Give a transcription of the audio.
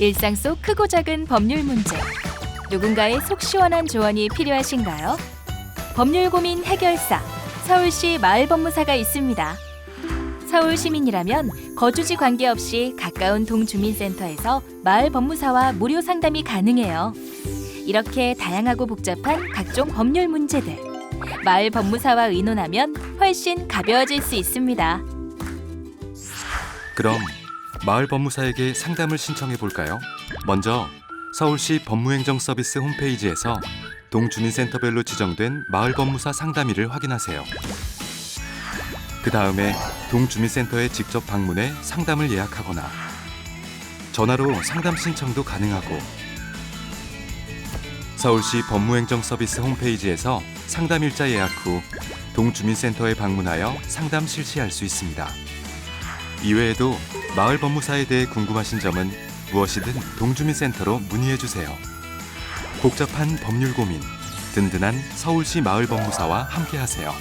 일상 속 크고 작은 법률 문제. 누군가의 속 시원한 조언이 필요하신가요? 법률 고민 해결사 서울시 마을법무사가 있습니다. 서울 시민이라면 거주지 관계없이 가까운 동주민센터에서 마을 법무사와 무료 상담이 가능해요. 이렇게 다양하고 복잡한 각종 법률 문제들 마을 법무사와 의논하면 훨씬 가벼워질 수 있습니다. 그럼 마을 법무사에게 상담을 신청해 볼까요? 먼저 서울시 법무행정 서비스 홈페이지에서 동주민센터별로 지정된 마을 법무사 상담일을 확인하세요. 그 다음에 동주민센터에 직접 방문해 상담을 예약하거나 전화로 상담 신청도 가능하고 서울시 법무행정 서비스 홈페이지에서 상담 일자 예약 후 동주민센터에 방문하여 상담 실시할 수 있습니다. 이외에도 마을 법무사에 대해 궁금하신 점은 무엇이든 동주민센터로 문의해 주세요. 복잡한 법률 고민, 든든한 서울시 마을 법무사와 함께하세요.